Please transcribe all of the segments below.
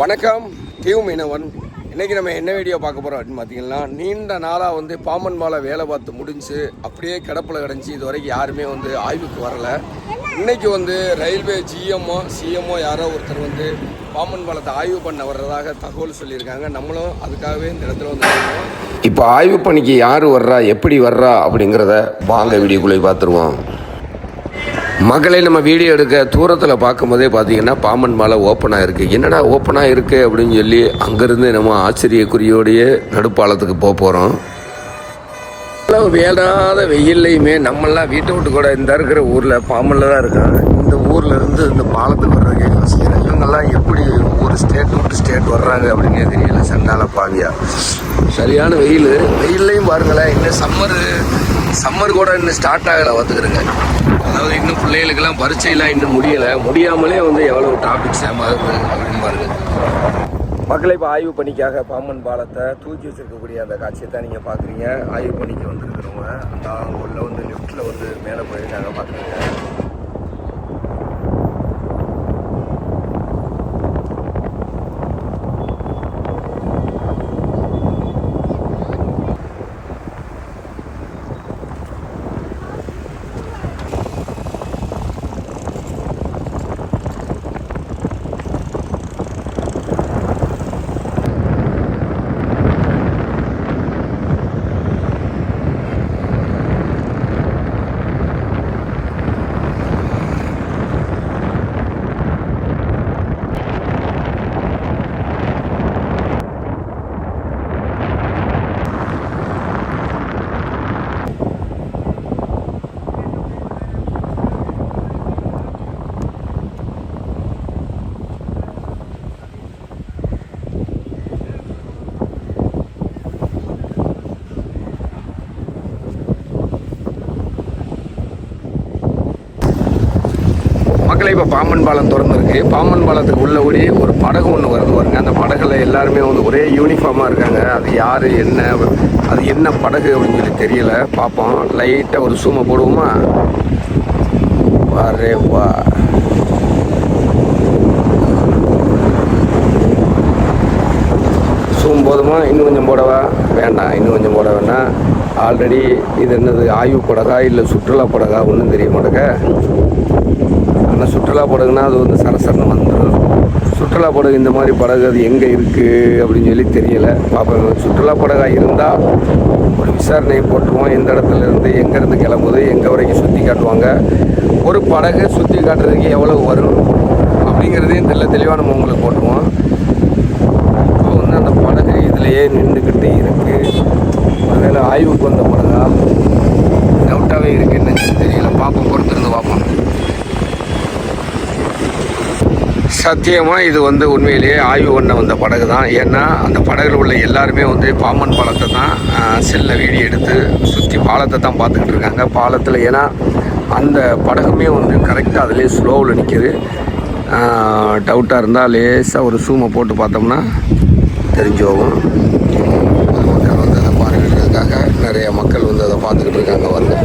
வணக்கம். டியூ மீனவன். இன்றைக்கி நம்ம என்ன வீடியோ பார்க்க போகிறோம் அப்படின்னு பார்த்தீங்கன்னா நீண்ட நாளாக வந்து பாம்பன் மாலை வேலை பார்த்து முடிஞ்சு அப்படியே கிடப்பில் கிடஞ்சி இது வரைக்கும் யாருமே வந்து ஆய்வுக்கு வரலை. இன்னைக்கு வந்து ரயில்வே ஜிஎம்ஓ சிஎம்ஓ யாரோ ஒருத்தர் வந்து பாம்பன் பாலத்தை ஆய்வு பண்ண வர்றதாக தகவல் சொல்லியிருக்காங்க. நம்மளும் அதுக்காகவே இந்த இடத்துல வந்து இப்போ ஆய்வு பணிக்கு யார் வர்றா எப்படி வர்றா அப்படிங்கிறத வாங்க வீடியோக்குள்ளே பார்த்துருவோம். மகளை நம்ம வீடியோ எடுக்க தூரத்தில் பார்க்கும்போதே பார்த்தீங்கன்னா பாம்பன் மாலை ஓப்பனாக இருக்குது என்னடா ஓப்பனாக இருக்குது அப்படின்னு சொல்லி அங்கேருந்து நம்ம ஆச்சரியக்குறியோடையே நடுப்பாலத்துக்கு போக போகிறோம் வேடாத வெயில்லையுமே நம்மெல்லாம் வீட்டை விட்டு கூட இந்த இருக்கிற ஊரில் பாம்பனில் தான் இருக்காங்க. இந்த ஊரில் இருந்து இந்த பாலத்துக்கு வர்றதுக்கே யோசிக்கிறேன் இவங்கெல்லாம் எப்படி ஒரு ஸ்டேட் விட்டு ஸ்டேட் வர்றாங்க அப்படின்னே தெரியல சண்டால பாவியா. சரியான வெயில். வெயில்லையும் பாருங்களேன் இன்னும் சம்மர் சம்மர் கூட இன்னும் ஸ்டார்ட் ஆகலை பார்த்துக்கிறேங்க அதாவது இன்னும் பிள்ளைகளுக்கெல்லாம் பரீட்சையெல்லாம் இன்னும் முடியலை. முடியாமலே வந்து எவ்வளோ டாபிக்ஸ் ஆகுது அப்படின்னு பாருங்க. மக்களை இப்போ ஆய்வு பணிக்காக பாம்பன் பாலத்தை தூக்கி வச்சிருக்கக்கூடிய அந்த காட்சியை தான் நீங்கள் பார்க்குறீங்க ஆய்வு பணிக்கு வந்திருக்கிறவங்க அந்த உள்ள வந்து லிஃப்ட்டில் வந்து மேலே போயிருக்காங்க பார்க்குறீங்க மக்களை இப்போ பாம்பன் பாலம் திறந்துருக்கு. பாம்பன் பாலத்துக்கு உள்ள ஒரே ஒரு படகு ஒன்று வருது பாருங்க. அந்த படகுல எல்லாருமே வந்து ஒரே யூனிஃபார்மாக இருக்காங்க. அது யார் என்ன அது என்ன படகு அப்படின்னு சொல்லி தெரியல. பார்ப்போம். லைட்டாக ஒரு சூமை போடுவோமா? வரே வா சூம் போதுமா? இன்னும் கொஞ்சம் போடவா? வேண்டாம். இன்னும் கொஞ்சம் போட வேண்டாம். ஆல்ரெடி இது என்னது ஆய்வு படகா இல்லை சுற்றுலா படகா ஒன்றும் தெரிய மாட்டேங்க. ஆனால் சுற்றுலா படகுனா அது வந்து சரசரன்னு வந்துடும் சுற்றுலா படகு இந்த மாதிரி படகு அது எங்கே இருக்குது அப்படின்னு சொல்லி தெரியலை. பார்ப்போம் சுற்றுலா படகாக இருந்தால் ஒரு விசாரணையை போட்டுருவோம். எந்த இடத்துல இருந்து எங்கேருந்து கிளம்புது எங்கே வரைக்கும் சுற்றி காட்டுவாங்க. ஒரு படகு சுற்றி காட்டுறதுக்கு எவ்வளவு வரும் அப்படிங்கிறதையும் தெல்ல தெளிவாக நம்ம உங்களுக்கு போட்டுருவோம். இப்போ வந்து அந்த படகு இதிலையே நின்றுக்கிட்டு இருக்குது ஒருவேளை ஆய்வுக்கு வந்த படகா? டவுட்டாகவே இருக்குன்னு தெரியல. பார்ப்போம் பொறுத்திருந்து பார்ப்போம் சத்தியமாக இது வந்து உண்மையிலேயே ஆய்வு பண்ண வந்த படகு தான் ஏன்னா அந்த படகுல உள்ள எல்லாருமே வந்து பாம்பன் பாலத்தை தான் செல்ல வீடியோ எடுத்து சுற்றி பாலத்தை தான் பார்த்துக்கிட்டு இருக்காங்க. பாலத்தில் ஏன்னா அந்த படகுமே வந்து கரெக்டாக அதிலே ஸ்லோவில் நிற்கிது டவுட்டாக இருந்தால் லேசாக ஒரு சூமை போட்டு பார்த்தோம்னா தெரிஞ்சு போகும் மக்கள் வந்து அதை பார்க்கிறதுக்காக நிறைய மக்கள் வந்து அதை பார்த்துக்கிட்டு இருக்காங்க வந்து.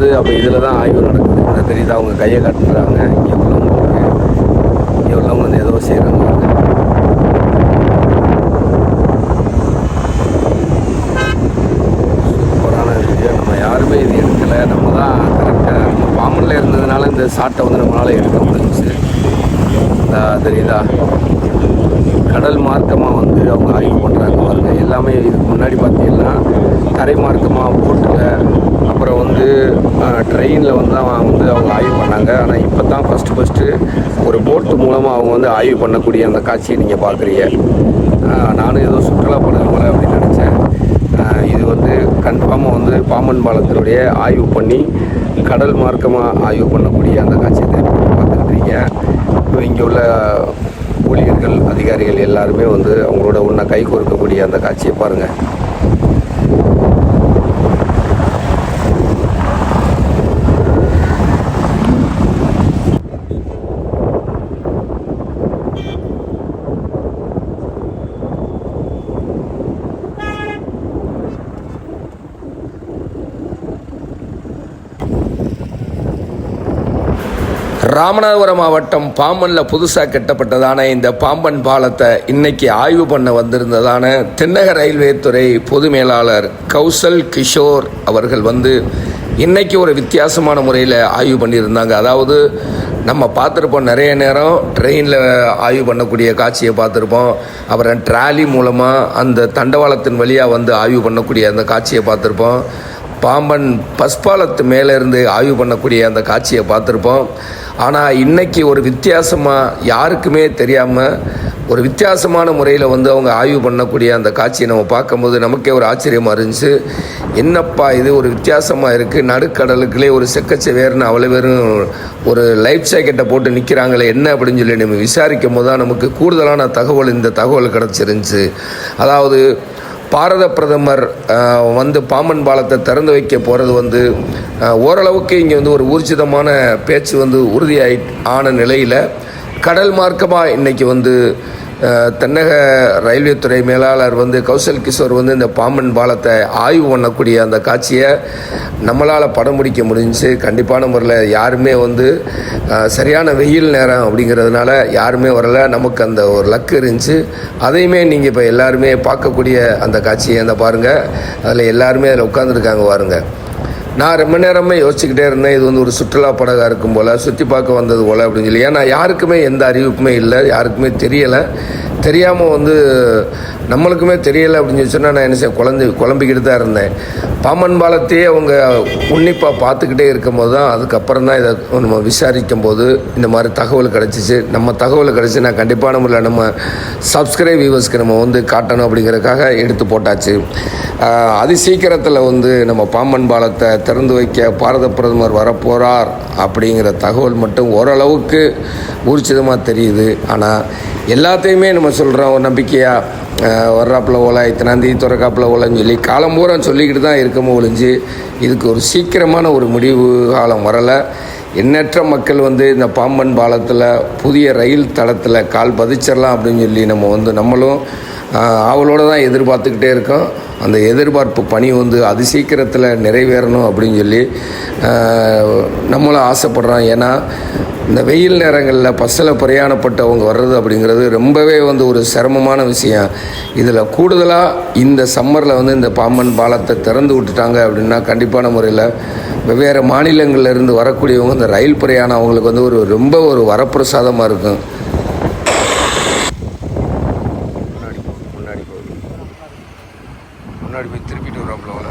வந்து அப்போ இதில் தான் ஆய்வு நடக்குது. என்ன தெரியுது? அவங்க கையை காட்டுறாங்க. இங்கே உள்ளவங்க இங்கே உள்ளவங்க வந்து ஏதோ செய்கிறாங்க சூப்பரான வீடியோ நம்ம யாருமே இது எடுக்கலை. நம்ம தான் கரெக்டாக நம்ம பாம்பனில் இருந்ததுனால இந்த சாட்டை வந்து நம்மளால் எடுக்க முடிஞ்சுச்சு. தெரியுதா? கடல் மார்க்கமாக வந்து அவங்க ஆய்வு பண்ணுறாங்க பாருங்கள் எல்லாமே இதுக்கு முன்னாடி பார்த்தீங்கன்னா தரைமார்க்கமாக போட்டில் அப்புறம் வந்து ட்ரெயினில் வந்து அவன் வந்து அவங்க ஆய்வு பண்ணாங்க. ஆனால் இப்போ தான் ஃபஸ்ட்டு ஃபஸ்ட்டு ஒரு போட்டு மூலமாக அவங்க வந்து ஆய்வு பண்ணக்கூடிய அந்த காட்சியை நீங்கள் பார்க்குறீங்க. நானும் ஏதோ சுற்றுலா படம் போல அப்படின்னு நினச்சேன். இது வந்து கன்ஃபார்மாக வந்து பாம்பன் பாலத்தினுடைய ஆய்வு பண்ணி கடல் மார்க்கமாக ஆய்வு பண்ணக்கூடிய அந்த காட்சியை தான் இங்கே உள்ள ஊழியர்கள் அதிகாரிகள் எல்லாருமே வந்து அவங்களோட ஒன்றை கை கொடுக்கக்கூடிய அந்த காட்சியை பாருங்கள் ராமநாதபுரம் மாவட்டம் பாம்பனில் புதுசாக கட்டப்பட்டதான இந்த பாம்பன் பாலத்தை இன்னைக்கு ஆய்வு பண்ண வந்திருந்ததான தென்னக ரயில்வே துறை பொது மேலாளர் கௌசல் கிஷோர் அவர்கள் வந்து இன்னைக்கு ஒரு வித்தியாசமான முறையில் ஆய்வு பண்ணியிருந்தாங்க. அதாவது நம்ம பார்த்துருப்போம் நிறைய நேரம் ட்ரெயினில் ஆய்வு பண்ணக்கூடிய காட்சியை பார்த்துருப்போம். அப்புறம் ட்ராலி மூலமாக அந்த தண்டவாளத்தின் வழியாக வந்து ஆய்வு பண்ணக்கூடிய அந்த காட்சியை பார்த்துருப்போம். பாம்பன் பஸ்பாலத்து மேலேருந்து ஆய்வு பண்ணக்கூடிய அந்த காட்சியை பார்த்துருப்போம். ஆனால் இன்றைக்கி ஒரு வித்தியாசமாக யாருக்குமே தெரியாமல் ஒரு வித்தியாசமான முறையில் வந்து அவங்க ஆய்வு பண்ணக்கூடிய அந்த காட்சியை நம்ம பார்க்கும்போது நமக்கே ஒரு ஆச்சரியமாக இருந்துச்சு. என்னப்பா இது ஒரு வித்தியாசமாக இருக்குது நடுக்கடலுக்குள்ளே ஒரு செக்கச்சவேர்னு அவ்வளோ பேரும் ஒரு லைஃப் ஜாக்கெட்டை போட்டு நிற்கிறாங்களே என்ன அப்படின்னு சொல்லி நம்ம விசாரிக்கும் போது தான் நமக்கு கூடுதலான தகவல் இந்த தகவல் கிடச்சிருந்துச்சு. அதாவது பாரத பிரதமர் வந்து பாம்பன் பாலத்தை திறந்து வைக்க போகிறது வந்து ஓரளவுக்கு இங்கே வந்து ஒரு ஊர்ஜிதமான பேச்சு வந்து உறுதியாயி ஆன நிலையில் கடல் மார்க்கமாக இன்றைக்கி வந்து தென்னக ரயில்வே துறை மேலாளர் வந்து கௌசல் கிஷோர் வந்து இந்த பாம்பன் பாலத்தை ஆய்வு பண்ணக்கூடிய அந்த காட்சியை நம்மளால் படம் முடிக்க முடிஞ்சுச்சு கண்டிப்பான முறையில் யாருமே வந்து சரியான வெயில் நேரம் அப்படிங்கிறதுனால யாருமே வரல. நமக்கு அந்த ஒரு லக்கு இருந்துச்சு. அதையுமே நீங்கள் இப்போ எல்லாருமே பார்க்கக்கூடிய அந்த காட்சியை அந்த பாருங்கள் அதில் எல்லாருமே அதில் உட்காந்துருக்காங்க பாருங்கள் நான் ரொம்ப நேரமே யோசிச்சுக்கிட்டே இருந்தேன் இது வந்து ஒரு சுற்றுலா படகாக இருக்கும் போல் சுற்றி பார்க்க வந்தது போல் அப்படின்னு சொல்லி. ஏன்னா யாருக்குமே எந்த அறிவிப்புமே இல்லை யாருக்குமே தெரியலை. தெரியாமல் வந்து நம்மளுக்குமே தெரியலை அப்படின்னு சொல்லி சொன்னால் நான் என்ன செய்ய குழந்தை குழம்பிக்கிட்டு தான் இருந்தேன். பாம்பன் பாலத்தையே அவங்க உன்னிப்பாக பார்த்துக்கிட்டே இருக்கும்போது தான் அதுக்கப்புறம் தான் இதை நம்ம விசாரிக்கும் போது இந்த மாதிரி தகவல் கிடச்சிச்சு. நம்ம தகவல் கிடச்சி நான் கண்டிப்பான முறையில் நம்ம சப்ஸ்கிரைப் வியூவர்ஸ்க்கு நம்ம வந்து காட்டணும் அப்படிங்கிறதுக்காக எடுத்து போட்டாச்சு. அதி சீக்கிரத்தில் வந்து நம்ம பாம்பன் பாலத்தை திறந்து வைக்க பாரத பிரதமர் வரப்போகிறார் அப்படிங்கிற தகவல் மட்டும் ஓரளவுக்கு ஊர்ஜிதமாக தெரியுது. ஆனால் எல்லாத்தையுமே நம்ம சொல்கிறோம் ஒரு நம்பிக்கையாக வர்றாப்புல ஓலை இத்தனாந்தேதி திறக்காப்புல ஓலைன்னு சொல்லி காலம் பூரா சொல்லிக்கிட்டு தான் இருக்கமோ ஒழிஞ்சு இதுக்கு ஒரு சீக்கிரமான ஒரு முடிவு காலம் வரலை. எண்ணற்ற மக்கள் வந்து இந்த பாம்பன் பாலத்தில் புதிய ரயில் தளத்தில் கால் பதிச்சிடலாம் அப்படின்னு சொல்லி நம்ம வந்து நம்மளும் அவளோட தான் எதிர்பார்த்துக்கிட்டே இருக்கோம். அந்த எதிர்பார்ப்பு பணி வந்து அது சீக்கிரத்தில் நிறைவேறணும் அப்படின்னு சொல்லி நம்மளும் ஆசைப்படுறோம் ஏன்னா இந்த வெயில் நேரங்களில் பஸ்ஸில் பிரயாணப்பட்டவங்க வர்றது அப்படிங்கிறது ரொம்பவே வந்து ஒரு சிரமமான விஷயம். இதில் கூடுதலாக இந்த சம்மரில் வந்து இந்த பாம்பன் பாலத்தை திறந்து விட்டுட்டாங்க அப்படின்னா கண்டிப்பான முறையில் வெவ்வேறு மாநிலங்கள்லேருந்து வரக்கூடியவங்க இந்த ரயில் பிரயாணம் அவங்களுக்கு வந்து ஒரு ரொம்ப ஒரு வரப்பிரசாதமாக இருக்கும் முன்னாடி போகுது முன்னாடி போகுது முன்னாடி போய் திருப்பிட்டு வர்றாப்புல போல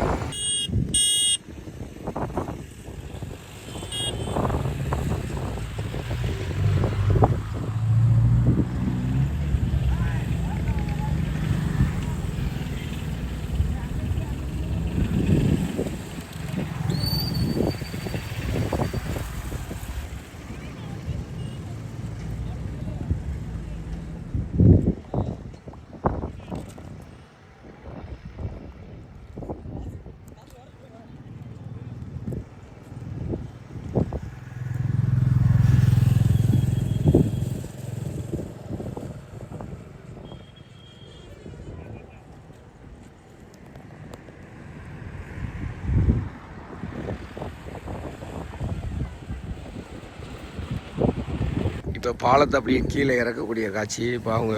பாலத்தை அப்படியே கீழே இறக்கக்கூடிய காட்சி. இப்போ அவங்க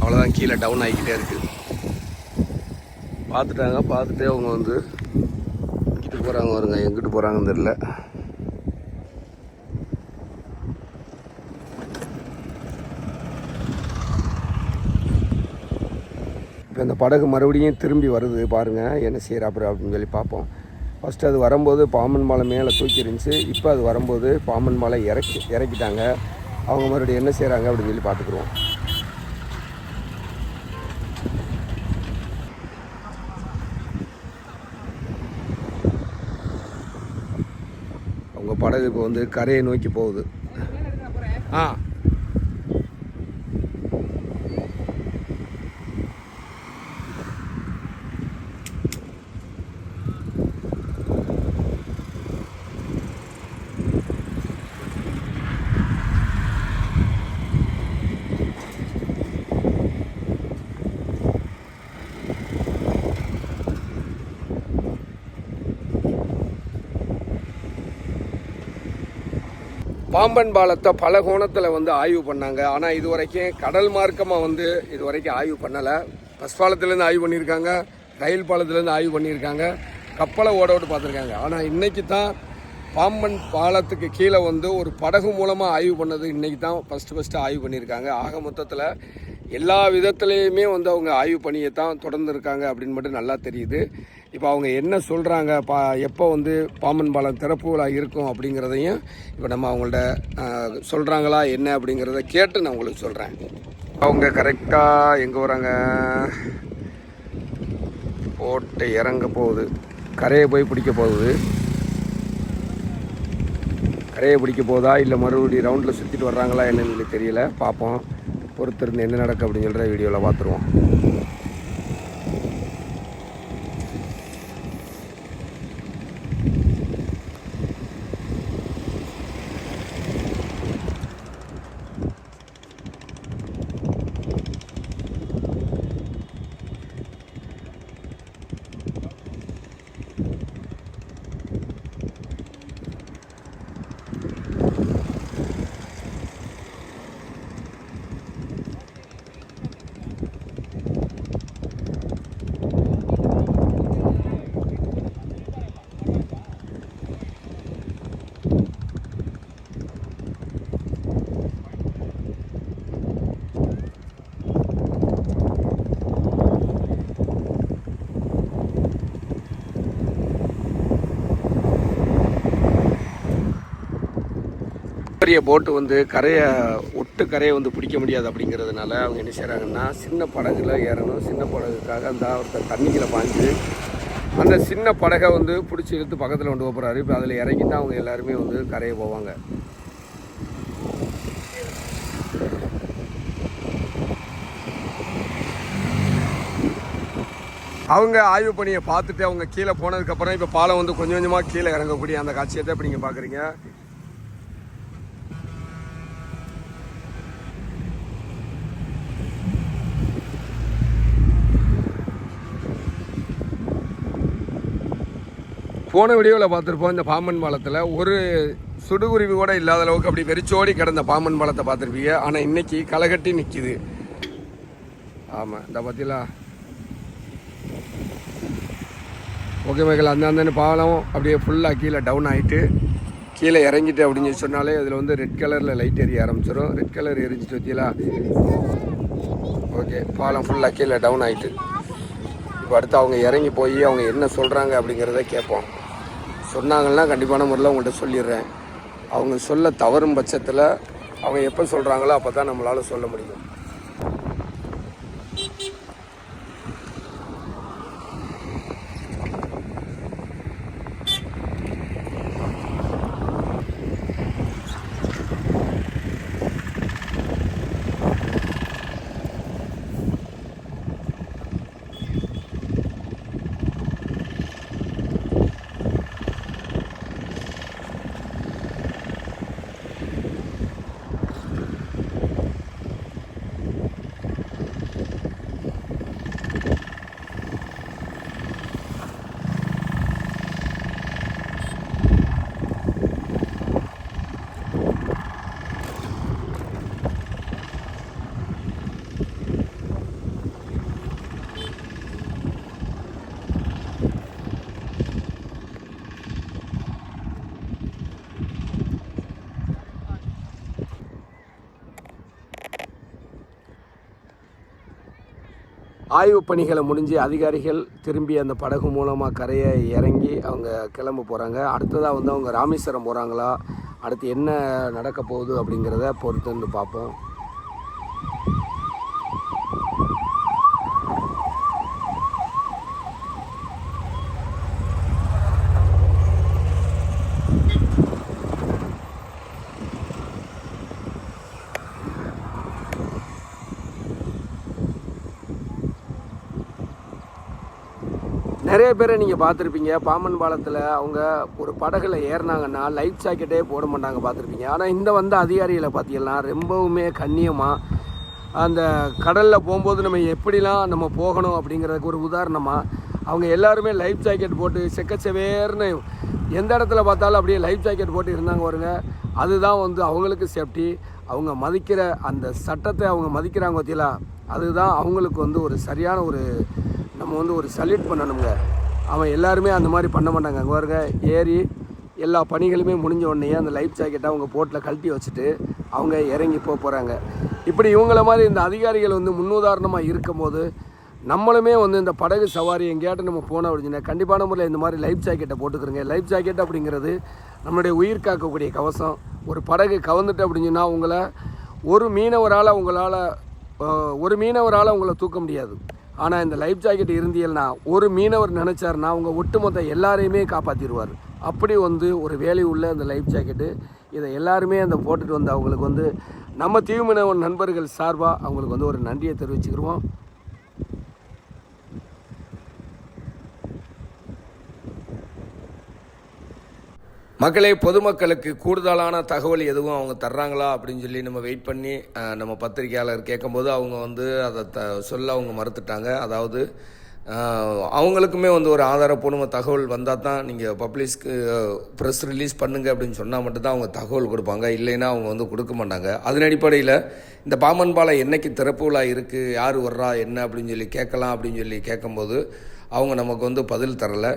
அவ்வளோதான் கீழே டவுன் ஆகிக்கிட்டே இருக்குது பார்த்துட்டாங்க பார்த்துட்டு அவங்க வந்து இங்கிட்டு போகிறாங்க வருங்க எங்கிட்டு போகிறாங்கன்னு தெரில இப்போ இந்த படகு மறுபடியும் திரும்பி வருது பாருங்கள் என்ன செய்கிறாப்புற அப்படின்னு சொல்லி பார்ப்போம். ஃபஸ்ட்டு அது வரும்போது பாம்பன் மலை மேலே தூக்கி இருந்துச்சு இப்போ அது வரும்போது பாம்பன் மாலை இறக்கி இறக்கிட்டாங்க. அவங்க மறுபடியும் என்ன செய்கிறாங்க அப்படின்னு சொல்லி பார்த்துக்குருவோம். அவங்க படகு இப்போ வந்து கரையை நோக்கி போகுது. ஆ. பாம்பன் பாலத்தை பல கோணத்தில் வந்து ஆய்வு பண்ணாங்க. ஆனால் இது வரைக்கும் கடல் மார்க்கமாக வந்து இது வரைக்கும் ஆய்வு பண்ணலை. பஸ் பாலத்துலேருந்து ஆய்வு பண்ணியிருக்காங்க. ரயில் பாலத்துலேருந்து ஆய்வு பண்ணியிருக்காங்க. கப்பலை ஓட விட்டு பார்த்துருக்காங்க. ஆனால் இன்றைக்கி தான் பாம்பன் பாலத்துக்கு கீழே வந்து ஒரு படகு மூலமாக ஆய்வு பண்ணது இன்றைக்கி தான் ஃபஸ்ட்டு ஃபஸ்ட்டு ஆய்வு பண்ணியிருக்காங்க. ஆக மொத்தத்தில் எல்லா விதத்துலேயுமே வந்து அவங்க ஆய்வு பணியை தான் தொடர்ந்துருக்காங்க அப்படின்னு மட்டும் நல்லா தெரியுது. இப்போ அவங்க என்ன சொல்கிறாங்க பா எப்போ வந்து பாம்பன் பாலம் திறப்புகளாக இருக்கும் அப்படிங்கிறதையும் இப்போ நம்ம அவங்கள்ட்ட சொல்கிறாங்களா என்ன அப்படிங்கிறத கேட்டு நான் உங்களுக்கு சொல்கிறேன் அவங்க கரெக்டாக எங்கே வராங்க? போட்டு இறங்க போகுது. கரையை போய் பிடிக்க போகுது. கரையை பிடிக்க போதா இல்லை மறுபடியும் ரவுண்டில் சுற்றிட்டு வர்றாங்களா என்னன்னு தெரியல. பார்ப்போம். பொறுத்திருந்து என்ன நடக்கு அப்படின்னு சொல்கிற வீடியோவில் பார்த்துருவோம். பெரிய போட்டு வந்து கரையை ஒட்டு கரையை வந்து பிடிக்க முடியாது அப்படிங்கிறதுனால அவங்க என்ன செய்கிறாங்கன்னா சின்ன படகுல ஏறணும். சின்ன படகுக்காக அந்த ஒருத்தர் தண்ணிக்குள்ள பாஞ்சு அந்த சின்ன படகை வந்து பிடிச்சி இழுத்து பக்கத்தில் கொண்டு போகிறாரு இப்போ அதில் இறங்கி தான் அவங்க எல்லாருமே வந்து கரையை போவாங்க. அவங்க ஆய்வு பணியை பார்த்துட்டு அவங்க கீழே போனதுக்கப்புறம் இப்போ பாலம் வந்து கொஞ்சம் கொஞ்சமாக கீழே இறங்கக்கூடிய அந்த காட்சியை தான் இப்போ நீங்கள் பார்க்குறீங்க போன வீடியோவில் பார்த்துருப்போம் இந்த பாம்பன் பாலத்தில் ஒரு சுடுகுருவி கூட இல்லாத அளவுக்கு அப்படி வெறிச்சோடி கிடந்த பாம்பன் பாலத்தை பார்த்துருப்பீங்க. ஆனால் இன்றைக்கி களைகட்டி நிற்கிது ஆமாம் இந்த பார்த்தீங்களா ஓகே மேகல் அந்த அந்த பாலம் அப்படியே ஃபுல்லாக கீழே டவுன் ஆகிட்டு கீழே இறங்கிட்டு அப்படின்னு சொன்னாலே அதில் வந்து ரெட் கலரில் லைட் எரிய ஆரம்பிச்சிடும் ரெட் கலர் எரிஞ்சிட்டு வச்சிங்களா ஓகே பாலம் ஃபுல்லாக கீழே டவுன் ஆகிட்டு இப்போ அடுத்து அவங்க இறங்கி போய் அவங்க என்ன சொல்கிறாங்க அப்படிங்கிறத கேட்போம். சொன்னாங்கன்னா கண்டிப்பான முறையில் உங்கள்கிட்ட சொல்லிடுறேன். அவங்க சொல்ல தவறும் பட்சத்தில் அவங்க எப்போ சொல்கிறாங்களோ அப்போ தான் நம்மளால் சொல்ல முடியும். ஆய்வு பணிகளை முடிஞ்சு அதிகாரிகள் திரும்பி அந்த படகு மூலமாக கரையை இறங்கி அவங்க கிளம்ப போகிறாங்க அடுத்ததாக வந்து அவங்க ராமேஸ்வரம் போகிறாங்களா அடுத்து என்ன நடக்க போகுது அப்படிங்கிறத பொறுத்து வந்து பார்ப்போம். நிறைய பேரை நீங்கள் பார்த்துருப்பீங்க. பாம்பன் பாலத்தில் அவங்க ஒரு படகுல ஏறினாங்கன்னா லைஃப் ஜாக்கெட்டே போட மாட்டாங்க பார்த்துருப்பீங்க. ஆனால் இந்த வந்த அதிகாரிகளை பார்த்தீங்கன்னா ரொம்பவுமே கண்ணியமாக அந்த கடலில் போகும்போது நம்ம எப்படிலாம் நம்ம போகணும் அப்படிங்கிறதுக்கு ஒரு உதாரணமாக அவங்க எல்லாருமே லைஃப் ஜாக்கெட் போட்டு செக்கச்சவேர்னு எந்த இடத்துல பார்த்தாலும் அப்படியே லைஃப் ஜாக்கெட் போட்டு இருந்தாங்க வருங்க அதுதான் வந்து அவங்களுக்கு சேஃப்டி அவங்க மதிக்கிற அந்த சட்டத்தை அவங்க மதிக்கிறாங்க பார்த்தீங்களா அதுதான் அவங்களுக்கு வந்து ஒரு சரியான ஒரு நம்ம வந்து ஒரு சல்யூட் பண்ணணுங்க அவன் எல்லாருமே அந்த மாதிரி பண்ண மாட்டாங்க. அங்கே பாருங்க ஏறி எல்லா பணிகளுமே முடிஞ்ச உடனே அந்த லைஃப் ஜாக்கெட்டை அவங்க போட்டில் கழட்டி வச்சுட்டு அவங்க இறங்கி போக போகிறாங்க இப்படி இவங்கள மாதிரி இந்த அதிகாரிகள் வந்து முன்னுதாரணமாக இருக்கும்போது நம்மளுமே வந்து இந்த படகு சவாரி எங்கேயாட்டும் நம்ம போனோம் அப்படின்னா கண்டிப்பான முறையில் இந்த மாதிரி லைஃப் ஜாக்கெட்டை போட்டுக்கிறோங்க. லைஃப் ஜாக்கெட் அப்படிங்கிறது நம்மளுடைய உயிர் காக்கக்கூடிய கவசம். ஒரு படகு கவர்ந்துட்டு அப்படின்னு சொன்னால் உங்களை ஒரு மீனவரால் உங்களால் ஒரு மீனவரால் உங்களை தூக்க முடியாது. ஆனால் இந்த லைஃப் ஜாக்கெட் இருந்தியல்னா ஒரு மீனவர் நினச்சாருன்னா அவங்க ஒட்டுமொத்த எல்லாரையுமே காப்பாற்றிடுவார் அப்படி வந்து ஒரு வேலை உள்ள அந்த லைஃப் ஜாக்கெட்டு இதை எல்லாருமே அந்த போட்டுட்டு வந்து அவங்களுக்கு வந்து நம்ம தீவுமினவ நண்பர்கள் சார்பாக அவங்களுக்கு வந்து ஒரு நன்றியை தெரிவிச்சுக்கிடுவோம் மக்களே பொதுமக்களுக்கு கூடுதலான தகவல் எதுவும் அவங்க தர்றாங்களா அப்படின்னு சொல்லி நம்ம வெயிட் பண்ணி நம்ம பத்திரிகையாளர் கேட்கும்போது அவங்க வந்து அதை த சொல்ல அவங்க மறுத்துட்டாங்க. அதாவது அவங்களுக்குமே வந்து ஒரு ஆதாரப்பூர்வ தகவல் வந்தால் தான் நீங்கள் பப்ளிஷ்க்கு ப்ரெஸ் ரிலீஸ் பண்ணுங்க அப்படின்னு சொன்னால் மட்டும்தான் அவங்க தகவல் கொடுப்பாங்க. இல்லைன்னா அவங்க வந்து கொடுக்க மாட்டாங்க. அதன் அடிப்படையில் இந்த பாமன் பாலம் என்னைக்கு திறப்பு விழா இருக்குது யார் வர்றா என்ன அப்படின்னு சொல்லி கேட்கலாம் அப்படின்னு சொல்லி கேட்கும்போது அவங்க நமக்கு வந்து பதில் தரலை.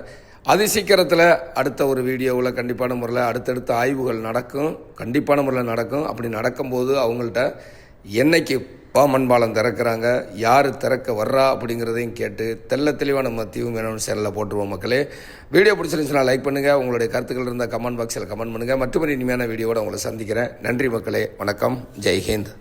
அது சீக்கிரத்தில் அடுத்த ஒரு வீடியோவில் கண்டிப்பான முறையில் அடுத்தடுத்த ஆய்வுகள் நடக்கும். கண்டிப்பான முறையில் நடக்கும். அப்படி நடக்கும்போது அவங்கள்ட்ட என்னைக்கு பாமன்பாலம் திறக்கிறாங்க யார் திறக்க வர்றா அப்படிங்கிறதையும் கேட்டு தெல்ல தெளிவாக நம்ம தீவு மேனவன் சேனலில் போட்டுருவோம் மக்களே. வீடியோ பிடிச்சிருந்துச்சுன்னா லைக் பண்ணுங்கள் உங்களுடைய கருத்துக்கள் இருந்தால் கமெண்ட் பாக்ஸில் கமெண்ட் பண்ணுங்கள் மற்றபடி இனிமையான வீடியோவோட உங்களை சந்திக்கிறேன். நன்றி மக்களே. வணக்கம். ஜெய்ஹிந்த்